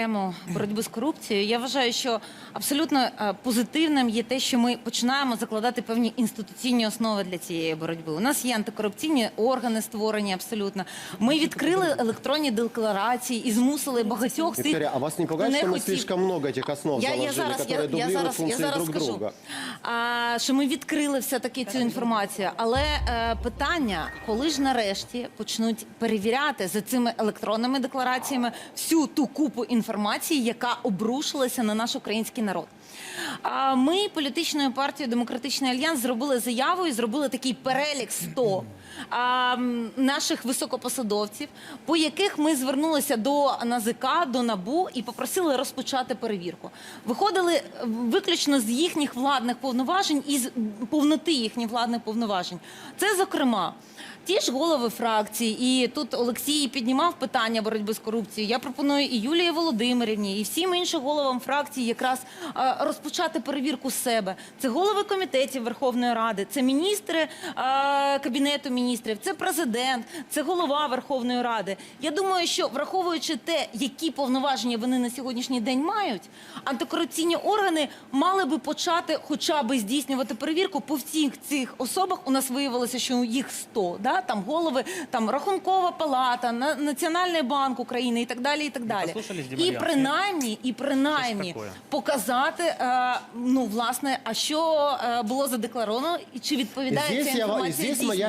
Тему боротьби з корупцією. Я вважаю, що абсолютно е, позитивним є те, що ми починаємо закладати певні інституційні основи для цієї боротьби. У нас є антикорупційні органи створені абсолютно. Ми відкрили електронні декларації і змусили багатьох цих Виктория, а вас не пугает, что мы осіб- слишком много этих основ я, заложили, я зараз, которые я, я дублируют зараз, я функции зараз друг скажу, друга? а, що ми відкрили все-таки цю інформацію. Але е, питання, коли ж нарешті почнуть перевіряти за цими електронними деклараціями всю ту купу інформації, яка обрушилася на наш український народ. Ми політичною партією Демократичний альянс зробили заяву і зробили такий перелік 100 наших високопосадовців, по яких ми звернулися до НАЗК, до НАБУ і попросили розпочати перевірку. Виходили е, виключно з їхніх владних повноважень і з повноти їхніх владних повноважень. Це зокрема. Ті ж голови фракцій, і тут Олексій піднімав питання боротьби з корупцією. Я пропоную і Юлії Володимирівні, і всім іншим головам фракцій якраз е, розпочати перевірку себе. Це голови комітетів Верховної Ради, це міністри е, кабінету міністрів, це президент, це голова Верховної Ради. Я думаю, що враховуючи те, які повноваження вони на сьогоднішній день мають, антикорупційні органи мали би почати хоча б здійснювати перевірку по всіх цих особах. У нас виявилося, що їх 100, да? там голови, там Рахункова палата, На- Національний банк України і так далі. І так далі. І принаймні, і принаймні показати, е, ну власне, а що е, було задекларовано і чи відповідає Здесь, ця я, інформація здесь моя дійсності.